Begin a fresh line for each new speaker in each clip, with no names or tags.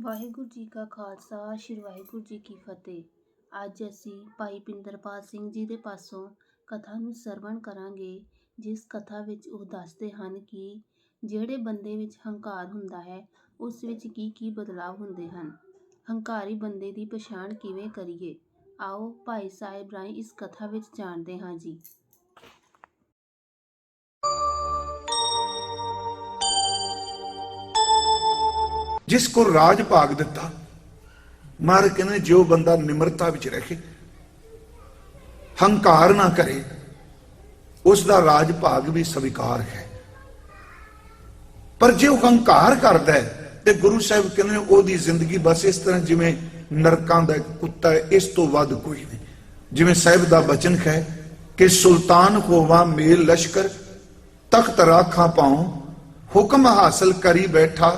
ਵਾਹਿਗੁਰੂ ਜੀ ਕਾ ਖਾਲਸਾ, ਸ੍ਰੀ ਵਾਹਿਗੁਰੂ ਜੀ ਕੀ ਫਤਿਹ। ਅੱਜ ਅਸੀਂ ਭਾਈ ਪਿੰਦਰਪਾਲ ਸਿੰਘ ਜੀ ਦੇ ਪਾਸੋਂ ਕਥਾ ਨੂੰ ਸਰਵਣ ਕਰਾਂਗੇ, ਜਿਸ ਕਥਾ ਵਿੱਚ ਉਹ ਦੱਸਦੇ ਹਨ ਕਿ ਜਿਹੜੇ ਬੰਦੇ ਵਿੱਚ ਹੰਕਾਰ ਹੁੰਦਾ ਹੈ, ਉਸ ਵਿੱਚ ਕੀ ਕੀ ਬਦਲਾਅ ਹੁੰਦੇ ਹਨ। ਹੰਕਾਰੀ ਬੰਦੇ ਦੀ ਪਛਾਣ ਕਿਵੇਂ ਕਰੀਏ? ਆਓ ਭਾਈ ਸਾਹਿਬ ਰਾਹੀਂ ਇਸ ਕਥਾ ਵਿੱਚ ਜਾਣਦੇ ਹਾਂ ਜੀ।
ਜਿਸ ਕੋ ਰਾਜ ਭਾਗ ਦਿੱਤਾ, ਮਾਰ ਕਹਿੰਦੇ ਜੋ ਬੰਦਾ ਨਿਮਰਤਾ ਵਿੱਚ ਰਹੇ। ਹੰਕਾਰ ਨਾ ਕਰੇ ਉਸ ਦਾ ਰਾਜ ਭਾਗ ਵੀ ਸਵੀਕਾਰ ਹੈ। ਪਰ ਜੇ ਉਹ ਹੰਕਾਰ ਕਰਦਾ ਹੈ, ਤੇ ਗੁਰੂ ਸਾਹਿਬ ਕਹਿੰਦੇ ਉਹਦੀ ਜ਼ਿੰਦਗੀ ਬਸ ਇਸ ਤਰ੍ਹਾਂ ਜਿਵੇਂ ਨਰਕਾਂ ਦਾ ਕੁੱਤਾ ਇਸ ਤੋਂ ਵੱਧ ਕੋਈ ਨਹੀਂ। ਜਿਵੇਂ ਸਾਹਿਬ ਦਾ ਬਚਨ ਹੈ ਕਿ ਸੁਲਤਾਨ ਹੋਵਾ ਮੇਲ ਲਸ਼ਕਰ, ਤਖਤ ਰਾਖਾਂ ਪਾਉ, ਹੁਕਮ ਹਾਸਲ ਕਰੀ ਬੈਠਾ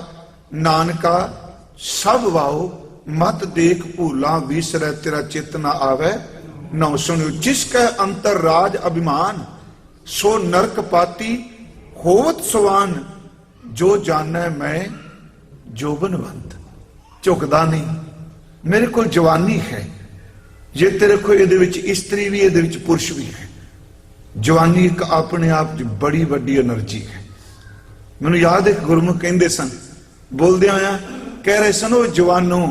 ਨਾਨਕਾ, ਸਭ ਵਾਉ ਮਤ ਦੇਖ ਭੂਲਾ ਵਿਸਰੈ, ਤੇਰਾ ਚਿਤ ਨਾ ਆਵੇ। ਨਉ ਸੁਣਿਓ, ਜਿਸ ਕੈ ਅੰਤਰ ਰਾਜ ਅਭਿਮਾਨ, ਸੋ ਨਰਕ ਪਾਤੀ ਹੋਵਤ ਸਵਾਨ। ਜੋ ਜਾਣੈ ਮੈਂ ਜੋਬਨਵੰਤ ਝੁਕਦਾ ਨਹੀਂ। ਮੇਰੇ ਕੋਲ ਜਵਾਨੀ ਹੈ। ਜੇ ਤੇਰੇ ਕੋਲ ਇਹਦੇ ਵਿੱਚ ਇਸਤਰੀ ਵੀ, ਇਹਦੇ ਵਿੱਚ ਪੁਰਸ਼ ਵੀ ਹੈ। ਜਵਾਨੀ ਇੱਕ ਆਪਣੇ ਆਪ ਦੀ ਬੜੀ ਵੱਡੀ એનર્ਜੀ ਹੈ। ਮੈਨੂੰ ਯਾਦ ਹੈ ਗੁਰਮੁਖ ਕਹਿੰਦੇ ਸਨ ਬੋਲਦਿਆਂ ਆਇਆ ਕਹਿ ਰਹੇ ਸਨ ਉਹ ਜਵਾਨੋ,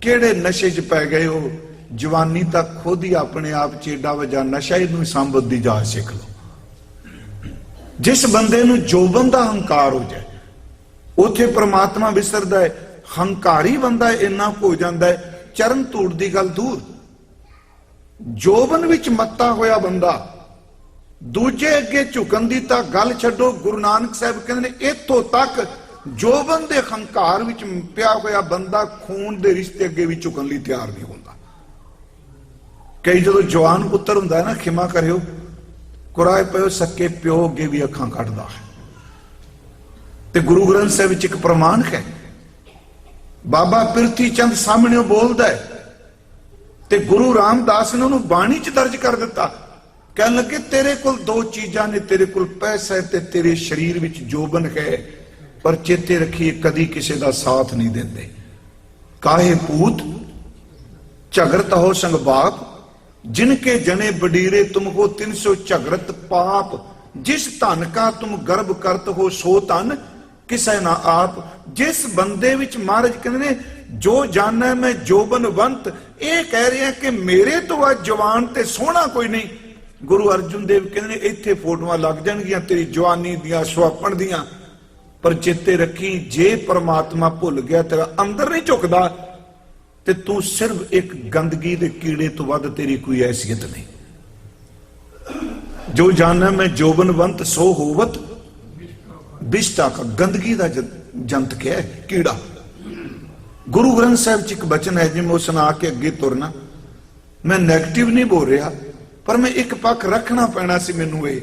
ਕਿਹੜੇ ਨਸ਼ੇ 'ਚ ਪੈ ਗਏ ਹੋ? ਜਵਾਨੀ ਤਾਂ ਖੁਦ ਹੀ ਆਪਣੇ ਆਪ 'ਚ ਏਡਾ ਵਜਾ ਨਸ਼ਾ, ਇਹਨੂੰ ਸੰਬੰਧ ਦੀ ਜਾ ਸਿੱਖ ਲਓ। ਜਿਸ ਬੰਦੇ ਨੂੰ ਜੋਬਨ ਦਾ ਹੰਕਾਰ ਹੋ ਜਾਏ, ਉਥੇ ਪ੍ਰਮਾਤਮਾ ਵਿਸਰਦਾ ਹੈ, ਹੰਕਾਰੀ ਬੰਦਾ ਇੰਨਾ ਹੋ ਜਾਂਦਾ ਹੈ, ਚਰਨ ਧੂੜ ਦੀ ਗੱਲ ਦੂਰ। ਜੋਬਨ ਵਿੱਚ ਮੱਤਾ ਹੋਇਆ ਬੰਦਾ, ਦੂਜੇ ਅੱਗੇ ਝੁਕਣ ਦੀ ਤਾਂ ਗੱਲ ਛੱਡੋ, ਗੁਰੂ ਨਾਨਕ ਸਾਹਿਬ ਕਹਿੰਦੇ ਨੇ, ਇੱਥੋਂ ਤੱਕ ਜੋਬਨ ਦੇ ਹੰਕਾਰ ਵਿੱਚ ਪਿਆ ਹੋਇਆ ਬੰਦਾ ਖੂਨ ਦੇ ਰਿਸ਼ਤੇ ਅੱਗੇ ਵੀ ਝੁਕਣ ਲਈ ਤਿਆਰ ਨਹੀਂ ਹੁੰਦਾ। ਕਈ ਜਦੋਂ ਜਵਾਨ ਪੁੱਤਰ ਹੁੰਦਾ ਹੈ ਨਾ, ਖਿਮਾ ਕਰਿਓ, ਕੁਰਾਏ ਪਿਓ ਸੱਕੇ ਪਿਓ, ਅੱਗੇ ਵੀ ਅੱਖਾਂ ਕੱਢਦਾ ਹੈ। ਤੇ ਗੁਰੂ ਗ੍ਰੰਥ ਸਾਹਿਬ ਵਿੱਚ ਇੱਕ ਪ੍ਰਮਾਣ ਹੈ। ਬਾਬਾ ਪਿਰਥੀ ਚੰਦ ਸਾਹਮਣੇ ਉਹ ਬੋਲਦਾ ਹੈ, ਤੇ ਗੁਰੂ ਰਾਮਦਾਸ ਨੇ ਉਹਨੂੰ ਬਾਣੀ 'ਚ ਦਰਜ ਕਰ ਦਿੱਤਾ। ਕਹਿਣ ਲੱਗੇ, ਤੇਰੇ ਕੋਲ ਦੋ ਚੀਜ਼ਾਂ ਨੇ, ਤੇਰੇ ਕੋਲ ਪੈਸਾ ਹੈ ਤੇ ਤੇਰੇ ਸਰੀਰ ਵਿੱਚ ਜੋਬਨ ਹੈ। ਪਰ ਚੇਤੇ ਰੱਖੀਏ, ਕਦੀ ਕਿਸੇ ਦਾ ਸਾਥ ਨਹੀਂ ਦਿੰਦੇ। ਕਾਹੇ ਪੂਤ ਝਗੜਤ ਹੋ ਸੰਗ ਬਾਪ ਜਿਨ ਕੇ ਜਨੇ ਬਡੀਰੇ ਤੁਮ ਕੋ 300 ਝਗੜਤ ਪਾਪ। ਜਿਸ ਧਨ ਕਾ ਤੁਮ ਗਰਭ ਕਰਤ ਹੋ ਸੋ ਧਨ, ਕਿਸੇ ਨਾ ਆਪ। ਜਿਸ ਬੰਦੇ ਵਿੱਚ ਮਹਾਰਾਜ ਕਹਿੰਦੇ ਨੇ, ਜੋ ਜਾਣੈ ਮੈਂ ਜੋਬਨਵੰਤ ਇਹ ਕਹਿ ਰਿਹਾ ਕਿ ਮੇਰੇ ਤੋਂ ਆ ਜਵਾਨ ਤੇ ਸੋਹਣਾ ਕੋਈ ਨਹੀਂ। ਗੁਰੂ ਅਰਜਨ ਦੇਵ ਕਹਿੰਦੇ ਨੇ, ਇੱਥੇ ਫੋਟੋਆਂ ਲੱਗ ਜਾਣਗੀਆਂ, ਤੇਰੀ ਜਵਾਨੀ ਦੀਆਂ, ਸੁਆਪਣ ਦੀਆਂ। ਪਰ ਚੇਤੇ ਰੱਖੀ, ਜੇ ਪਰਮਾਤਮਾ ਭੁੱਲ ਗਿਆ, ਤੇਰਾ ਅੰਦਰ ਨਹੀਂ ਝੁਕਦਾ, ਤੇ ਤੂੰ ਸਿਰਫ ਇੱਕ ਗੰਦਗੀ ਦੇ ਕੀੜੇ ਤੋਂ ਵੱਧ ਤੇਰੀ ਕੋਈ ਹੈਸੀਅਤ ਨਹੀਂ। ਜੋ ਜਾਣੈ ਮੈਂ ਜੋਬਨਵੰਤ, ਸੋ ਹੋਵਤ ਬਿਸ਼ਟਾ ਕਾ। ਗੰਦਗੀ ਦਾ ਜੰ- ਜੰਤ ਕਿਹਾ ਕੀੜਾ। ਗੁਰੂ ਗ੍ਰੰਥ ਸਾਹਿਬ ਚ ਇੱਕ ਬਚਨ ਹੈ, ਜਿਵੇਂ ਉਹ ਸੁਣਾ ਕੇ ਅੱਗੇ ਤੁਰਨਾ। ਮੈਂ 네ਗੇਟਿਵ ਨਹੀਂ ਬੋਲ ਰਿਹਾ, ਪਰ ਮੈਂ ਇੱਕ ਪੱਖ ਰੱਖਣਾ ਪੈਣਾ ਸੀ ਮੈਨੂੰ ਇਹ।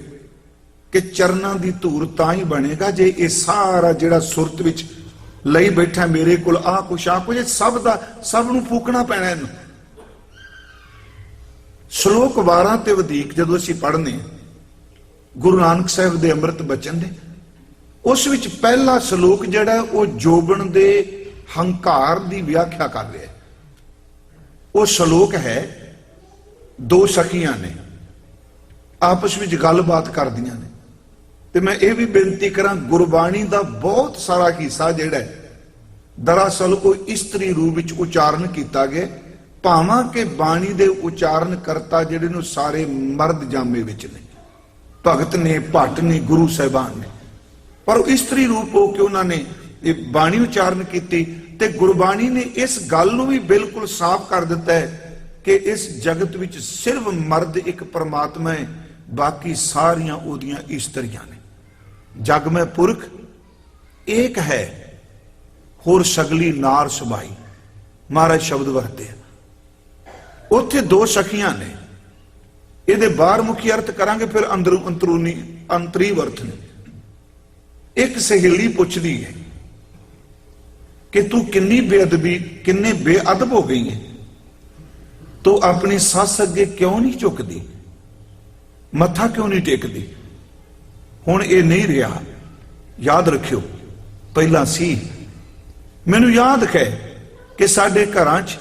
ਕਿ ਚਰਨਾਂ ਦੀ ਧੂੜ ਤਾਂ ਹੀ ਬਣੇਗਾ ਜੇ ਇਹ ਸਾਰਾ ਜਿਹੜਾ ਸੁਰਤ ਵਿੱਚ ਲਈ ਬੈਠਾ ਮੇਰੇ ਕੋਲ ਆ ਕੁਛ ਆ ਕੁਛ, ਇਹ ਸਭ ਦਾ, ਸਭ ਨੂੰ ਫੂਕਣਾ ਪੈਣਾ ਇਹਨੂੰ। ਸ਼ਲੋਕ 12 ਤੇ ਵਧੇਕ ਜਦੋਂ ਅਸੀਂ ਪੜ੍ਹਨੇ ਗੁਰੂ ਨਾਨਕ ਸਾਹਿਬ ਦੇ ਅੰਮ੍ਰਿਤ ਬਚਨ ਦੇ, ਉਸ ਵਿੱਚ ਪਹਿਲਾ ਸ਼ਲੋਕ ਜਿਹੜਾ ਉਹ ਜੋਬਨ ਦੇ ਹੰਕਾਰ ਦੀ ਵਿਆਖਿਆ ਕਰ ਰਿਹਾ ਹੈ। ਉਹ ਸ਼ਲੋਕ ਹੈ, ਦੋ ਸਖੀਆਂ ਨੇ, ਆਪਸ ਵਿੱਚ ਗੱਲਬਾਤ ਕਰਦੀਆਂ ਨੇ। ਤੇ ਮੈਂ ਇਹ ਵੀ ਬੇਨਤੀ ਕਰਾਂ, ਗੁਰਬਾਣੀ ਦਾ ਬਹੁਤ ਸਾਰਾ ਹਿੱਸਾ ਜਿਹੜਾ ਹੈ, ਦਰਅਸਲ ਉਹ ਇਸਤਰੀ ਰੂਪ ਵਿੱਚ ਉਚਾਰਨ ਕੀਤਾ ਗਿਆ ਭਾਵਾਂ ਕਿ ਬਾਣੀ ਦੇ ਉਚਾਰਨ ਕਰਤਾ ਜਿਹੜੇ ਨੂੰ ਸਾਰੇ ਮਰਦ ਜਾਮੇ ਵਿੱਚ ਨੇ। ਭਗਤ ਨੇ, ਭੱਟ ਨੇ, ਗੁਰੂ ਸਾਹਿਬਾਨ ਨੇ। ਪਰ ਉਹ ਇਸਤਰੀ ਰੂਪ ਹੋ ਕੇ ਉਹਨਾਂ ਨੇ ਇਹ ਬਾਣੀ ਉਚਾਰਨ ਕੀਤੀ ਤੇ ਗੁਰਬਾਣੀ ਨੇ ਇਸ ਗੱਲ ਨੂੰ ਵੀ ਬਿਲਕੁਲ ਸਾਫ਼ ਕਰ ਦਿੱਤਾ ਹੈ ਕਿ ਇਸ ਜਗਤ ਵਿੱਚ ਸਿਰਫ ਮਰਦ ਇੱਕ ਪਰਮਾਤਮਾ ਹੈ, ਬਾਕੀ ਸਾਰੀਆਂ ਉਹਦੀਆਂ ਇਸਤਰੀਆਂ ਨੇ। ਜਗ ਮੈਂ ਪੁਰਖ, ਏਕ ਹੈ, ਹੋਰ ਸਗਲੀ ਨਾਰ ਸੁਭਾਈ। ਮਹਾਰਾਜ ਸ਼ਬਦ ਵਰਤੇ ਉੱਥੇ ਦੋ ਸਖੀਆਂ ਨੇ। ਇਹਦੇ ਬਾਹਰ ਮੁਖੀ ਅਰਥ ਕਰਾਂਗੇ, ਫਿਰ ਅੰਦਰੋਂ ਅੰਤਰੂਨੀ ਅੰਤਰੀ ਅਰਥ ਨੇ ਇੱਕ ਸਹੇਲੀ ਪੁੱਛਦੀ ਹੈ ਕਿ ਤੂੰ ਕਿੰਨੀ ਬੇਅਦਬੀ, ਕਿੰਨੇ ਬੇਅਦਬ ਹੋ ਗਈ ਹੈ? ਤੂੰ ਆਪਣੀ ਸੱਸ ਅੱਗੇ ਕਿਉਂ ਨਹੀਂ ਝੁਕਦੀ? ਮੱਥਾ ਕਿਉਂ ਨਹੀਂ ਟੇਕਦੀ? ਹੁਣ ਇਹ ਨਹੀਂ ਰਿਹਾ। ਯਾਦ ਰੱਖਿਓ, ਪਹਿਲਾਂ ਸੀ। ਮੈਨੂੰ ਯਾਦ ਹੈ ਕਿ ਸਾਡੇ ਘਰਾਂ 'ਚ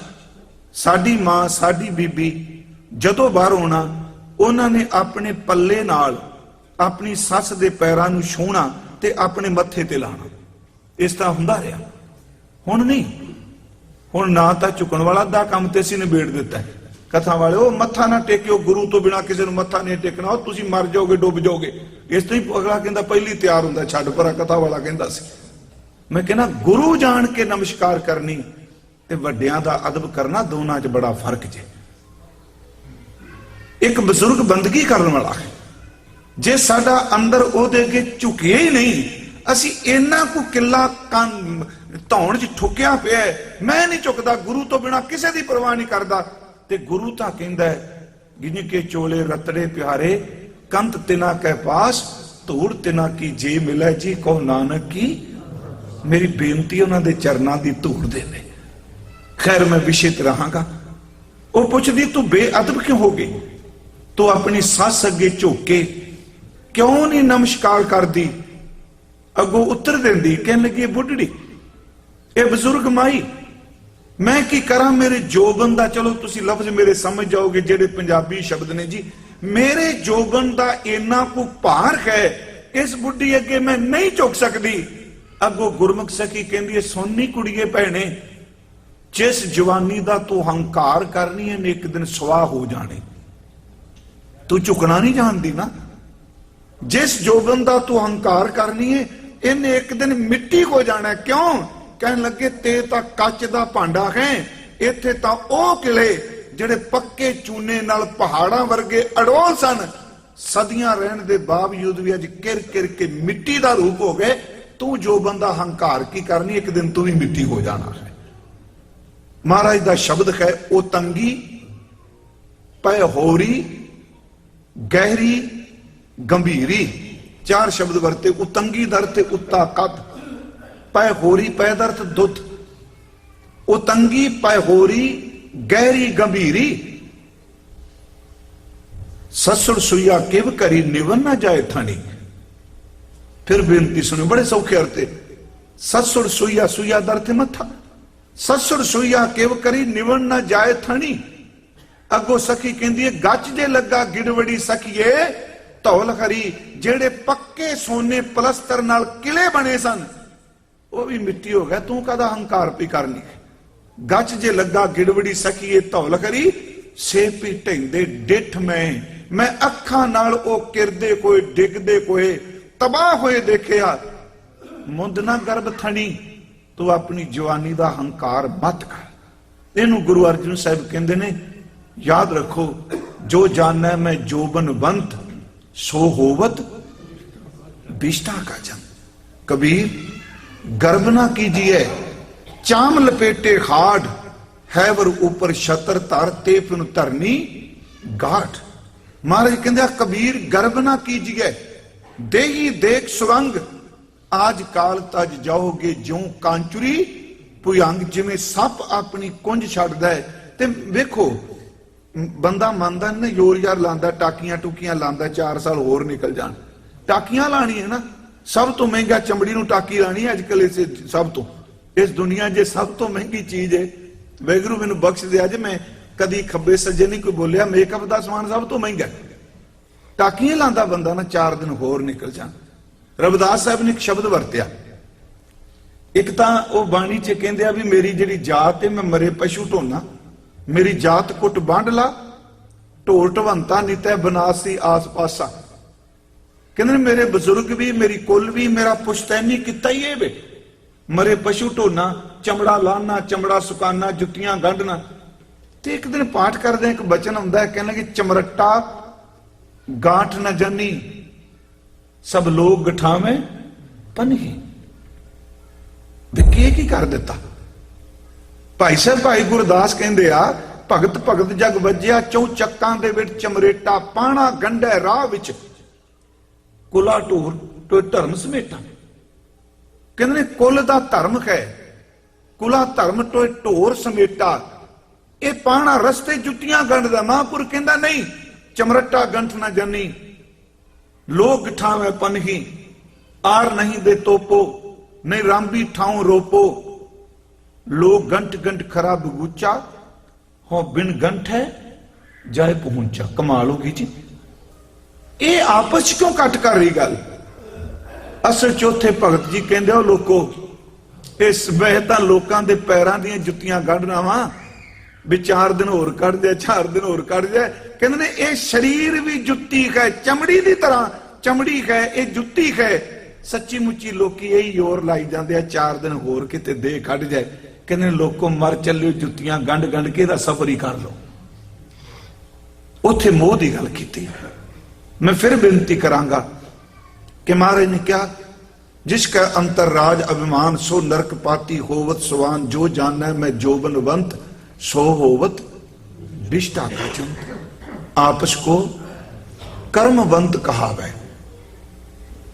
ਸਾਡੀ ਮਾਂ, ਸਾਡੀ ਬੀਬੀ ਜਦੋਂ ਬਾਹਰ ਆਉਣਾ, ਉਹਨਾਂ ਨੇ ਆਪਣੇ ਪੱਲੇ ਨਾਲ ਆਪਣੀ ਸੱਸ ਦੇ ਪੈਰਾਂ ਨੂੰ ਛੂਹਣਾ ਤੇ ਆਪਣੇ ਮੱਥੇ ਤੇ ਲਾਣਾ। ਇਸ ਤਰ੍ਹਾਂ ਹੁੰਦਾ ਰਿਹਾ। ਹੁਣ ਨਹੀਂ। ਹੁਣ ਨਾ ਤਾਂ ਝੁਕਣ ਵਾਲਾ ਦਾ ਕੰਮ ਤੇ ਸੀ ਨਿਬੇੜ ਦਿੱਤਾ ਕਥਾ ਵਾਲੇ ਉਹ ਮੱਥਾ ਨਾ ਟੇਕਿਓ, ਗੁਰੂ ਤੋਂ ਬਿਨਾ ਕਿਸੇ ਨੂੰ ਮੱਥਾ ਨਹੀਂ ਟੇਕਣਾ। ਉਹ ਤੁਸੀਂ ਮਰ ਜਾਓਗੇ, ਡੁੱਬ ਜਾਓਗੇ। ਇਸ ਤੋਂ ਹੀ ਅਗਲਾ ਕਹਿੰਦਾ ਪਹਿਲੀ ਤਿਆਰ ਹੁੰਦਾ, ਛੱਡ ਪਰਾ, ਕਥਾ ਵਾਲਾ ਕਹਿੰਦਾ ਸੀ। ਮੈਂ ਕਹਿੰਦਾ, ਗੁਰੂ ਜਾਣ ਕੇ ਨਮਸਕਾਰ ਕਰਨੀ ਤੇ ਵੱਡਿਆਂ ਦਾ ਅਦਬ ਕਰਨਾ ਦੋਨਾਂ 'ਚ ਬੜਾ ਫ਼ਰਕ ਜੇ। ਇੱਕ ਬਜ਼ੁਰਗ ਬੰਦਗੀ ਕਰਨ ਵਾਲਾ ਹੈ। ਜੇ ਸਾਡਾ ਅੰਦਰ ਉਹਦੇ ਅੱਗੇ ਝੁਕਿਆ ਹੀ ਨਹੀਂ, ਅਸੀਂ ਇੰਨਾ ਕੁ ਕਿੱਲਾ ਕੰਨ ਧੌਣ 'ਚ ਠੁਕਿਆ ਪਿਆ ਮੈਂ ਨਹੀਂ ਝੁਕਦਾ, ਗੁਰੂ ਤੋਂ ਬਿਨਾ ਕਿਸੇ ਦੀ ਪਰਵਾਹ ਨਹੀਂ ਕਰਦਾ। ਤੇ ਗੁਰੂ ਤਾਂ ਕਹਿੰਦਾ ਹੈ ਕੇ ਚੋਲੇ, ਰਤੜੇ ਪਿਆਰੇ ਕੰਤ ਤਿਨਾ ਕੈ ਪਾਸ, ਧੂੜ ਤਿਨਾ ਕੀ ਜੇ ਮਿਲੇ ਜੀ ਕੋ ਨਾਨਕ ਕੀ? ਮੇਰੀ ਬੇਨਤੀ ਉਹਨਾਂ ਦੇ ਚਰਨਾਂ ਦੀ ਧੂੜ ਦੇ ਖੈਰ, ਮੈਂ ਵਿਸ਼ੇ ਰਹਾਂਗਾ। ਉਹ ਪੁੱਛਦੀ, ਤੂੰ ਬੇਅਦਬ ਕਿਉਂ ਹੋ ਗਈ? ਤੂੰ ਆਪਣੀ ਸੱਸ ਅੱਗੇ ਝੁੱਕ ਕੇ ਕਿਉਂ ਨਹੀਂ ਨਮਸਕਾਰ ਕਰਦੀ? ਅੱਗੋਂ ਉੱਤਰ ਦਿੰਦੀ, ਕਹਿਣ ਲੱਗੀ ਬੁੱਢੜੀ, ਇਹ ਬਜ਼ੁਰਗ ਮਾਈ, ਮੈਂ ਕੀ ਕਰਾਂ? ਮੇਰੇ ਜੋਬਨ ਦਾ, ਚਲੋ ਤੁਸੀਂ ਲਫ਼ਜ਼ ਮੇਰੇ ਸਮਝ ਜਾਓਗੇ, ਜਿਹੜੇ ਪੰਜਾਬੀ ਸ਼ਬਦ ਨੇ ਜੀ ਮੇਰੇ ਜੋਬਨ ਦਾ ਇੰਨਾ ਕੁ ਭਾਰ ਹੈ, ਇਸ ਬੁੱਢੀ ਅੱਗੇ ਮੈਂ ਨਹੀਂ ਝੁਕ ਸਕਦੀ। ਅੱਗੋਂ ਗੁਰਮੁਖ ਸਖੀ ਕਹਿੰਦੀ ਹੈ, ਸੋਨੀ ਕੁੜੀਏ ਭੈਣੇ, ਜਿਸ ਜਵਾਨੀ ਦਾ ਤੂੰ ਹੰਕਾਰ ਕਰਨੀ ਹੈ ਨੇ ਇੱਕ ਦਿਨ ਸਵਾਹ ਹੋ ਜਾਣੀ। ਤੂੰ ਝੁਕਣਾ ਨਹੀਂ ਜਾਣਦੀ ਨਾ। ਜਿਸ ਜੋਬਨ ਦਾ ਤੂੰ ਹੰਕਾਰ ਕਰਨੀ ਹੈ, ਇਹਨੇ ਇੱਕ ਦਿਨ ਮਿੱਟੀ ਹੋ ਜਾਣਾ। ਕਿਉਂ? ਕਹਿਣ ਲੱਗੇ, ਤੇ ਤਾਂ ਕੱਚ ਦਾ ਭਾਂਡਾ ਹੈ, ਇੱਥੇ ਤਾਂ ਉਹ ਕਿਲੇ ਜਿਹੜੇ ਪੱਕੇ ਚੂਨੇ ਨਾਲ ਪਹਾੜਾਂ ਵਰਗੇ ਅੜੋਲ ਸਨ, ਸਦੀਆਂ ਰਹਿਣ ਦੇ ਬਾਵਜੂਦ ਵੀ ਅੱਜ ਕਿਰ ਕਿਰ ਕੇ ਮਿੱਟੀ ਦਾ ਰੂਪ ਹੋ ਗਏ, ਤੂੰ ਜੋ ਬੰਦਾ ਹੰਕਾਰ ਕੀ ਕਰਨੀ, ਇੱਕ ਦਿਨ ਤੂੰ ਵੀ ਮਿੱਟੀ ਹੋ ਜਾਣਾ ਹੈ। ਮਹਾਰਾਜ ਦਾ ਸ਼ਬਦ ਹੈ, ਉਹ ਤੰਗੀ ਪੈ ਹੋਰੀ, ਗਹਿਰੀ, ਗੰਭੀਰੀ। ਚਾਰ ਸ਼ਬਦ ਵਰਤੇ ਉਤੰਗੀ ਦਰ ਤੇ ਉੱਤਾ ਕੱਦ। ਪੈ ਹੋਰੀ ਪੈ ਦਰਤ ਦੁੱਧ। ਉਤੰਗੀ ਪੈ ਹੋਰੀ ਗਹਿਰੀ, ਗੰਭੀਰੀ। ਸਸੁਰ ਸੁਈਆ ਕਿਵ ਕਰੀ ਨਿਵਨ ਨਾ ਜਾਏ ਥਣੀ। ਫਿਰ ਬੇਨਤੀ ਸੁਣੋ, ਬੜੇ ਸੌਖੇ ਅਰਥੇ। ਸਸੁਰ ਸੁਈਆ ਸੁਈਆ ਦਰ ਤੇ ਮੱਥਾ। ਸਸੁਰ ਸੁਈਆ ਕਿਵ ਕਰੀ ਨਿਵਨ ਨਾ ਜਾਏ ਥਣੀ। ਅੱਗੋਂ ਸਖੀ ਕਹਿੰਦੀ ਹੈ ਗੱਜ ਦੇ ਲੱਗਾ ਗਿੜਵੜੀ ਸਖੀਏ, ਧੌਲ ਖਰੀ ਜਿਹੜੇ ਪੱਕੇ ਸੋਨੇ ਪਲਸਤਰ ਨਾਲ ਕਿਲੇ ਬਣੇ ਸਨ। ਉਹ ਵੀ ਮਿੱਟੀ ਹੋ ਗਿਆ, ਤੂੰ ਕਦਾ ਹੰਕਾਰ ਪੀ ਕਰਨੀ? ਹੈ ਗੱਜ ਜੇ ਲੱਗਾ ਗਿੜਵੜੀ ਸਕੀਏ ਧੌਲ ਕਰੀ, ਸੇਪੀ ਢੈਂਦੇ ਡਿੱਠ ਮੈਂ। ਮੈਂ ਅੱਖਾਂ ਨਾਲ ਉਹ ਕਿਰਦੇ ਕੋਈ ਡਿੱਗਦੇ ਕੋਏ, ਤਬਾਹ ਹੋਏ ਦੇਖਿਆ। ਮੁੰਦ ਨਾ ਗਰਬ ਥਣੀ, ਤੂੰ ਆਪਣੀ ਜਵਾਨੀ ਦਾ ਹੰਕਾਰ ਮਤ ਕਰ। ਇਹਨੂੰ ਗੁਰੂ ਅਰਜਨ ਸਾਹਿਬ ਕਹਿੰਦੇ ਨੇ, ਯਾਦ ਰੱਖੋ, ਜੋ ਜਾਣੈ ਮੈਂ ਜੋਬਨਵੰਤ ਸੋ ਹੋਵਤ ਬਿਸ਼ਟਾ ਕਾ ਜਨ ਕਬੀਰ, ਗਰਬ ਨਾ ਕੀਜੀਏ ਚਾਮ ਲਪੇਟੇ ਖਾੜ ਹੈਵਰ ਉਪਰ ਛਤਰ ਧਰ ਤੇ ਫਿਨ ਧਰਨੀ ਗਾਠ। ਮਹਾਰਾਜ ਕਹਿੰਦੇ ਕਬੀਰ ਗਰਬ ਨਾ ਕੀਜੀਏ, ਦੇਹੀ ਦੇਖ ਸੁਰੰਗ, ਆਜ ਕਾਲ ਤਜ ਜਾਓਗੇ ਜਿਉ ਕਾਂਚੁਰੀ। ਭੁਯੰਗ ਜਿਵੇਂ ਸੱਪ ਆਪਣੀ ਕੁੰਜ ਛੱਡਦਾ ਹੈ। ਤੇ ਵੇਖੋ, ਬੰਦਾ ਮੰਨਦਾ ਨਾ ਯੋਰ ਯਾਰ ਲਾਂਦਾ, ਟਾਕੀਆਂ ਟੁਕੀਆਂ ਲਾਂਦਾ 4 ਸਾਲ ਹੋਰ ਨਿਕਲ ਜਾਣ। ਟਾਕੀਆਂ ਲਾਣੀ ਹੈ ਨਾ, ਸਭ ਤੋਂ ਮਹਿੰਗਾ ਚਮੜੀ ਨੂੰ ਟਾਕੀ ਲਾਣੀ ਅੱਜ ਅੱਜਕੱਲ ਇਸੇ ਸਭ ਤੋਂ। ਇਸ ਦੁਨੀਆ 'ਚ ਸਭ ਤੋਂ ਮਹਿੰਗੀ ਚੀਜ਼ ਹੈ, ਵੈਗਰੂ ਮੈਨੂੰ ਬਖਸ਼ ਦੇ, ਅੱਜ ਮੈਂ ਕਦੀ ਖੱਬੇ ਸੱਜੇ ਨਹੀਂ ਕੋਈ ਬੋਲਿਆ ਮੇਕਅਪ ਦਾ ਸਮਾਨ ਸਭ ਤੋਂ ਮਹਿੰਗਾ ਹੈ। ਟਾਕੀਆਂ ਲਾਂਦਾ ਬੰਦਾ ਨਾ 4 ਦਿਨ ਹੋਰ ਨਿਕਲ ਜਾਣ। ਰਵਿਦਾਸ ਸਾਹਿਬ ਨੇ ਇੱਕ ਸ਼ਬਦ ਵਰਤਿਆ। ਇੱਕ ਤਾਂ ਉਹ ਬਾਣੀ 'ਚ ਕਹਿੰਦੇ ਆ ਵੀ ਮੇਰੀ ਜਿਹੜੀ ਜਾਤ ਹੈ, ਮੈਂ ਮਰੇ ਪਸ਼ੂ ਢੋਨਾ ਮੇਰੀ ਜਾਤ ਕੁੱਟ ਬਾਂਢ ਲਾ, ਢੋਲ ਢਵੰਤਾ ਨਿਤੈ ਬਨਾਸੀ ਆਸ ਪਾਸਾ। ਕਹਿੰਦੇ ਮੇਰੇ ਬਜ਼ੁਰਗ ਵੀ, ਮੇਰੀ ਕੁੱਲ ਵੀ, ਮੇਰਾ ਪੁਸ਼ਤੈਨੀ ਕੀਤਾ ਹੀ ਇਹ ਵੇ। ਮਰੇ ਪਸ਼ੂ ਢੋਨਾ, ਚਮੜਾ ਲਾਣਾ ਚਮੜਾ ਸੁਕਾਨਾ, ਜੁੱਤੀਆਂ ਗੰਢਣਾ। ਤੇ ਇੱਕ ਦਿਨ ਪਾਠ ਕਰਦੇ ਇੱਕ ਬਚਨ ਹੁੰਦਾ ਹੈ, ਕਹਿੰਦਾ ਕਿ ਚਮਰਟਾ ਗਾਂਠ ਨਾ ਜਾਨੀ, ਸਭ ਲੋਕ ਗਠਾਵੇਂ ਪਨਹੀ। ਵੀ ਕੀ ਕਰ ਦਿੱਤਾ? ਭਾਈ ਸਾਹਿਬ, ਭਾਈ ਗੁਰਦਾਸ ਕਹਿੰਦੇ ਆ, ਭਗਤ ਭਗਤ ਜਗ ਵੱਜਿਆ ਚੌ ਚੱਕਾਂ ਦੇ ਵਿੱਚ ਚਮਰੇਟਾ ਪਾਣਾ ਗੰਢੇ ਰਾਹ ਵਿੱਚ। ਕੁਲਾ ਢੂਰ ਟੋ ਧਰਮ ਸਮੇਟਾ। ਕਹਿੰਦੇ ਨੇ ਕੁੱਲ ਦਾ ਧਰਮ ਹੈ। ਕੁਲਾ ਧਰਮ ਟੋਏ ਢੋਰ ਸਮੇਟਾ। ਇਹ ਪਾਣਾ ਰਸਤੇ ਜੁੱਤੀਆਂ ਗੰਢਦਾ ਮਹਾਂਪੁਰ ਕਹਿੰਦਾ, ਨਹੀਂ, ਚਮਰਟਾ ਗੰਠ ਨਾ ਜਨੀ। ਲੋਕ ਠਾਵੇਂ ਪਨਹੀ ਆਰ ਨਹੀਂ ਦੇ ਤੋਪੋ, ਨਹੀਂ ਰਾਂਬੀ ਠਾਉ ਰੋਪੋ। ਲੋਕ ਗੰਟ ਗੰਟ ਖਰਾ ਬਗੂਚਾ। ਹੋ ਬਿਨ ਗੰਠ ਹੈ, ਜਾਏ ਪਹੁੰਚਾ। ਕਮਾਲ ਹੋ ਗਈ ਜੀ। ਇਹ ਆਪਸ 'ਚ ਕਿਉਂ ਕੱਟ ਕਰ ਰਹੀ ਗੱਲ? ਅਸਲ ਚ ਉੱਥੇ ਭਗਤ ਜੀ ਕਹਿੰਦੇ ਉਹ ਲੋਕੋ, ਇਸ ਵਹਿ ਤਾਂ ਲੋਕਾਂ ਦੇ ਪੈਰਾਂ ਦੀਆਂ ਜੁੱਤੀਆਂ ਕੱਢਣਾ ਵਾ, ਵੀ ਚਾਰ ਦਿਨ ਹੋਰ ਕੱਢ ਜਾ ਚਾਰ ਦਿਨ ਹੋਰ ਕੱਢ ਜਾ ਕਹਿੰਦੇ ਨੇ, ਇਹ ਸਰੀਰ ਵੀ ਜੁੱਤੀ ਹੈ ਚਮੜੀ ਦੀ ਤਰ੍ਹਾਂ, ਚਮੜੀ ਹੈ ਇਹ ਜੁੱਤੀ ਹੈ ਸੱਚੀ ਮੁੱਚੀ ਲੋਕੀ ਇਹੀ ਜ਼ੋਰ ਲਾਈ ਜਾਂਦੇ ਆ, ਚਾਰ ਦਿਨ ਹੋਰ ਕਿਤੇ ਦੇ ਕੱਢ ਜਾਏ। ਕਹਿੰਦੇ ਨੇ, ਲੋਕੋ, ਮਰ ਚੱਲਿਓ, ਜੁੱਤੀਆਂ ਗੰਢ ਗੰਢ ਕੇ ਇਹਦਾ ਸਫਰ ਹੀ ਕਰ ਲਓ। ਉੱਥੇ ਮੋਹ ਦੀ ਗੱਲ ਕੀਤੀ। ਮੈਂ ਫਿਰ ਬੇਨਤੀ ਕਰਾਂਗਾ ਕਿ ਮਹਾਰਾਜ ਨੇ ਕਿਹਾ, ਜਿਸ ਕਾ ਅੰਤਰ ਰਾਜ ਅਭਿਮਾਨ, ਸੋ ਨਰਕ ਪਾਤੀ ਹੋਵਤ ਸਵਾਨ, ਜੋ ਜਾਣੈ ਮੈਂ ਜੋਬਨਵੰਤ, ਸੋ ਹੋਵਤ ਵਿਸ਼ਟਾ ਕਚਨ। ਆਪਸ ਕੋ ਕਰਮਵੰਤ ਕਹਾਵੇ।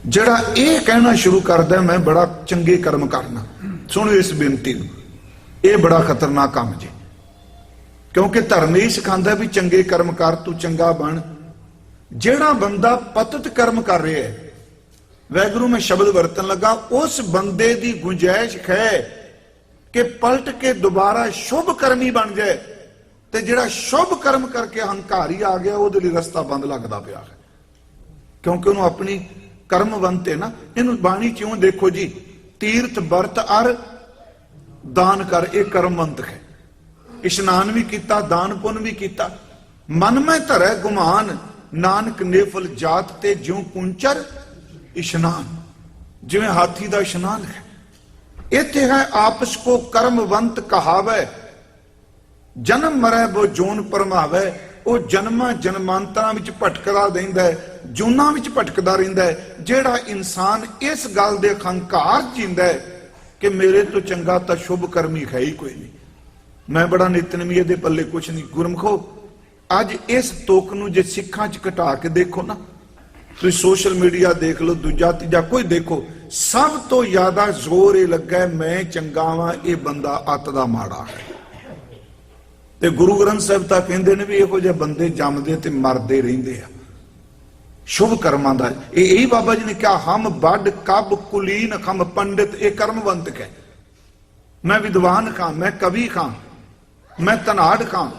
ਜਿਹੜਾ ਇਹ ਕਹਿਣਾ ਸ਼ੁਰੂ ਕਰਦਾ, ਮੈਂ ਬੜਾ ਚੰਗੇ ਕਰਮ ਕਰਨਾ। ਸੁਣੋ ਇਸ ਬੇਨਤੀ ਨੂੰ। ਇਹ ਬੜਾ ਖਤਰਨਾਕ ਕੰਮ ਜੀ। ਕਿਉਂਕਿ ਧਰਮ ਇਹ ਸਿਖਾਉਂਦਾ ਵੀ ਚੰਗੇ ਕਰਮ ਕਰ, ਤੂੰ ਚੰਗਾ ਬਣ। ਜਿਹੜਾ ਬੰਦਾ ਪਤਤ ਕਰਮ ਕਰ ਰਿਹਾ ਹੈ ਵੈਗਰੂ ਮੈਂ ਸ਼ਬਦ ਵਰਤਨ ਲੱਗਾ, ਉਸ ਬੰਦੇ ਦੀ ਗੁੰਜਾਇਸ਼ ਹੈ ਕਿ ਪਲਟ ਕੇ ਦੁਬਾਰਾ ਸ਼ੁਭ ਕਰਮੀ ਬਣ ਜਾਏ। ਤੇ ਜਿਹੜਾ ਸ਼ੁਭ ਕਰਮ ਕਰਕੇ ਹੰਕਾਰੀ ਆ ਗਿਆ, ਉਹਦੇ ਲਈ ਰਸਤਾ ਬੰਦ ਲੱਗਦਾ ਪਿਆ ਹੈ। ਕਿਉਂਕਿ ਉਹਨੂੰ ਆਪਣੀ ਕਰਮਵੰਤ ਹੈ ਨਾ, ਇਹਨੂੰ ਬਾਣੀ ਕਿਉਂ ਦੇਖੋ ਜੀ, ਤੀਰਥ ਵਰਤ ਅਰ, ਦਾਨ ਕਰ, ਇਹ ਕਰਮਵੰਤ ਹੈ। ਇਸ਼ਨਾਨ ਵੀ ਕੀਤਾ, ਦਾਨ ਪੁੰਨ ਵੀ ਕੀਤਾ। ਮਨ ਮੈਂ ਧਰੈ ਗੁਮਾਨ, ਨਾਨਕ ਨੇਫਲ ਜਾਤ ਤੇ ਜਿਉ ਕੁੰਚਰ ਇਸ਼ਨਾਨ, ਜਿਵੇਂ ਹਾਥੀ ਦਾ ਇਸ਼ਨਾਨ ਹੈ। ਇੱਥੇ ਹੈ ਆਪਸ ਕੋ ਕਰਮਵੰਤ ਕਹਾਵੇ। ਜਨਮ ਮਰੈ ਬੋ ਜੋਨ ਪਰਮਾਵੇ। ਉਹ ਜਨਮਾਂ ਜਨਮਾਂਤਰਾਂ ਵਿੱਚ ਭਟਕਦਾ ਰਹਿੰਦਾ ਹੈ, ਜੂਨਾਂ ਵਿੱਚ ਭਟਕਦਾ ਰਹਿੰਦਾ ਹੈ। ਜਿਹੜਾ ਇਨਸਾਨ ਇਸ ਗੱਲ ਦੇ ਹੰਕਾਰ ਜਿੰਦਾ ਹੈ ਕਿ ਮੇਰੇ ਤੋਂ ਚੰਗਾ ਤਾਂ ਸ਼ੁਭ ਕਰਮੀ ਹੈ ਹੀ ਕੋਈ ਨਹੀਂ। ਮੈਂ ਬੜਾ ਨਿਤਨਮੀ ਇਹਦੇ ਪੱਲੇ ਕੁਛ ਨਹੀਂ। ਗੁਰਮਖੋ, ਅੱਜ ਇਸ ਤੋਕ ਨੂੰ ਜੇ ਸਿੱਖਾਂ 'ਚ ਘਟਾ ਕੇ ਦੇਖੋ ਨਾ ਤੁਸੀਂ ਸੋਸ਼ਲ ਮੀਡੀਆ ਦੇਖ ਲਓ, ਦੂਜਾ, ਤੀਜਾ, ਕੋਈ ਦੇਖੋ, ਸਭ ਤੋਂ ਜ਼ਿਆਦਾ ਜ਼ੋਰ ਇਹ ਲੱਗਾ ਮੈਂ ਚੰਗਾ ਵਾਂ ਇਹ ਬੰਦਾ ਅੱਤ ਦਾ ਮਾੜਾ ਹੈ। ਤੇ ਗੁਰੂ ਗ੍ਰੰਥ ਸਾਹਿਬ ਤਾਂ ਕਹਿੰਦੇ ਨੇ ਵੀ ਇਹੋ ਜਿਹੇ ਬੰਦੇ ਜੰਮਦੇ ਤੇ ਮਰਦੇ ਰਹਿੰਦੇ ਆ। ਸ਼ੁਭ ਕਰਮਾਂ ਦਾ, ਇਹ ਇਹੀ ਬਾਬਾ ਜੀ ਨੇ ਕਿਹਾ, ਹਮ ਵੱਡ ਕਬ ਕੁਲੀਨ ਖਮ ਪੰਡਿਤ, ਇਹ ਕਰਮਵੰਤ ਹੈ ਮੈਂ ਵਿਦਵਾਨ ਖਾਂ, ਮੈਂ ਕਵੀ ਖਾਂ, ਮੈਂ ਤਨਾੜ ਖਾਂ।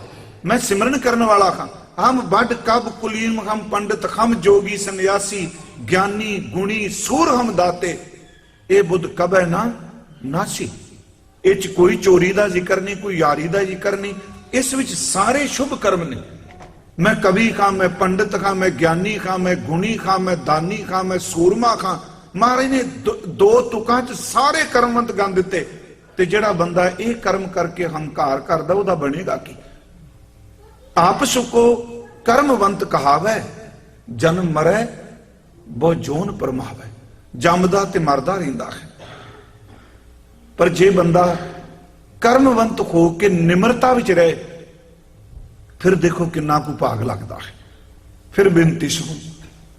ਮੈਂ ਸਿਮਰਨ ਕਰਨ ਵਾਲਾ ਖਾਂ ਹਮ ਵੱਡ ਕਬ ਕੁਲੀਨ, ਹਮ ਪੰਡਤ, ਹਮ ਜੋਗੀ ਸੰਨਿਆਸੀ, ਗਿਆਨੀ, ਗੁਣੀ, ਸੂਰ ਹਮ ਦਾਤੇ। ਇਹ ਬੁੱਧ ਕਬੈ ਨਾ? ਨਾਸੀ ਇਹ ਚ ਕੋਈ ਚੋਰੀ ਦਾ ਜ਼ਿਕਰ ਨਹੀਂ, ਕੋਈ ਯਾਰੀ ਦਾ ਜ਼ਿਕਰ ਨਹੀਂ। ਇਸ ਵਿੱਚ ਸਾਰੇ ਸ਼ੁਭ ਕਰਮ ਨੇ। ਮੈਂ ਕਵੀ ਖਾਂ ਮੈਂ ਪੰਡਿਤ ਖਾਂ ਮੈਂ ਗਿਆਨੀ ਖਾਂ ਮੈਂ ਗੁਣੀ ਖਾਂ ਮੈਂ ਦਾਨੀ ਖਾਂ ਮੈਂ ਸੂਰਮਾ ਖਾਂ ਮਹਾਰਾਜ ਨੇ ਦੋ- ਦੋ ਤੁਕਾਂ ਚ ਸਾਰੇ ਕਰਮਵੰਤ ਗੰਨ ਦਿੱਤੇ। ਤੇ ਜਿਹੜਾ ਬੰਦਾ ਇਹ ਕਰਮ ਕਰਕੇ ਹੰਕਾਰ ਕਰਦਾ, ਉਹਦਾ ਬਣੇਗਾ ਕੀ? ਆਪਸ ਕੋ ਕਰਮਵੰਤ ਕਹਾਵੇ ਜਨਮ ਮਰੈ, ਬਹੁ ਜੋਨ ਪਰਮਾਵੇ। ਜੰਮਦਾ ਤੇ ਮਰਦਾ ਰਹਿੰਦਾ ਹੈ। ਪਰ ਜੇ ਬੰਦਾ ਕਰਮਵੰਤ ਹੋ ਕੇ ਨਿਮਰਤਾ ਵਿੱਚ ਰਹੇ, ਫਿਰ ਦੇਖੋ ਕਿੰਨਾ ਕੁ ਭਾਗ ਲੱਗਦਾ ਹੈ। ਫਿਰ ਬੇਨਤੀ ਸੁਣੋ।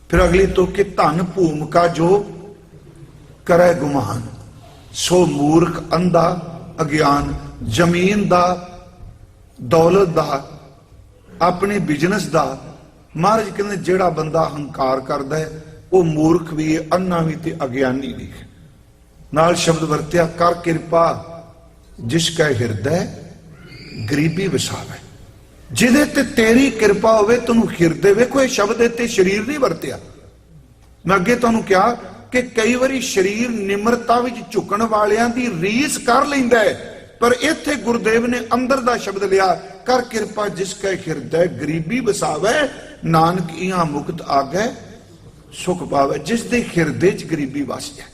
ਫਿਰ ਅਗਲੀ ਤੋਂ ਕਿ ਧਨ ਭੂਮਿਕਾ ਜੋ ਕਰੈ ਗੁਮਾਨ। ਸੋ ਮੂਰਖ ਅੰਧਾ ਅਗਿਆਨ, ਜ਼ਮੀਨ ਦਾ, ਦੌਲਤ ਦਾ ਆਪਣੇ ਬਿਜ਼ਨਸ ਦਾ ਮਹਾਰਾਜ ਕਹਿੰਦੇ ਜਿਹੜਾ ਬੰਦਾ ਹੰਕਾਰ ਕਰਦਾ ਹੈ, ਉਹ ਮੂਰਖ ਵੀ ਹੈ, ਅੰਨਾ ਵੀ ਤੇ ਅਗਿਆਨੀ ਵੀ ਹੈ। ਨਾਲ ਸ਼ਬਦ ਵਰਤਿਆ, ਕਰ ਕਿਰਪਾ, ਜਿਸ ਕਾ ਹਿਰਦੈ, ਗਰੀਬੀ ਵਸਾਵੇ ਜਿਹਦੇ ਤੇ ਤੇਰੀ ਕਿਰਪਾ ਹੋਵੇ, ਤੈਨੂੰ ਹਿਰਦੇ ਵੇਖੋ, ਇਹ ਸ਼ਬਦ ਇੱਥੇ ਸਰੀਰ ਨਹੀਂ ਵਰਤਿਆ। ਮੈਂ ਅੱਗੇ ਤੁਹਾਨੂੰ ਕਿਹਾ ਕਿ ਕਈ ਵਾਰੀ ਸਰੀਰ ਨਿਮਰਤਾ ਵਿੱਚ ਝੁਕਣ ਵਾਲਿਆਂ ਦੀ ਰੀਸ ਕਰ ਲੈਂਦਾ ਹੈ, ਪਰ ਇੱਥੇ ਗੁਰਦੇਵ ਨੇ ਅੰਦਰ ਦਾ ਸ਼ਬਦ ਲਿਆ ਕਰ ਕਿਰਪਾ ਜਿਸ ਕਾ ਹਿਰਦੈ ਗਰੀਬੀ ਵਸਾਵੇ, ਨਾਨਕ ਇਹਾਂ ਮੁਕਤ ਆਗੇ, ਸੁਖ ਪਾਵੇ, ਜਿਸ ਦੇ ਹਿਰਦੇ 'ਚ ਗਰੀਬੀ ਵਸ ਜਾਏ।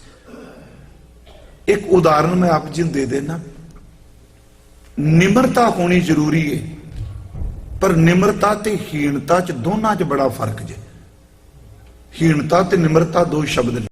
ਇੱਕ ਉਦਾਹਰਨ ਮੈਂ ਆਪ ਜੀ ਨੂੰ ਦੇ ਦੇਣਾ ਨਿਮਰਤਾ ਹੋਣੀ ਜ਼ਰੂਰੀ ਏ, ਪਰ ਨਿਮਰਤਾ ਤੇ ਹੀਣਤਾ 'ਚ ਦੋਨਾਂ 'ਚ ਬੜਾ ਫ਼ਰਕ ਜੇ। ਹੀਣਤਾ ਤੇ ਨਿਮਰਤਾ ਦੋ ਸ਼ਬਦ ਨੇ।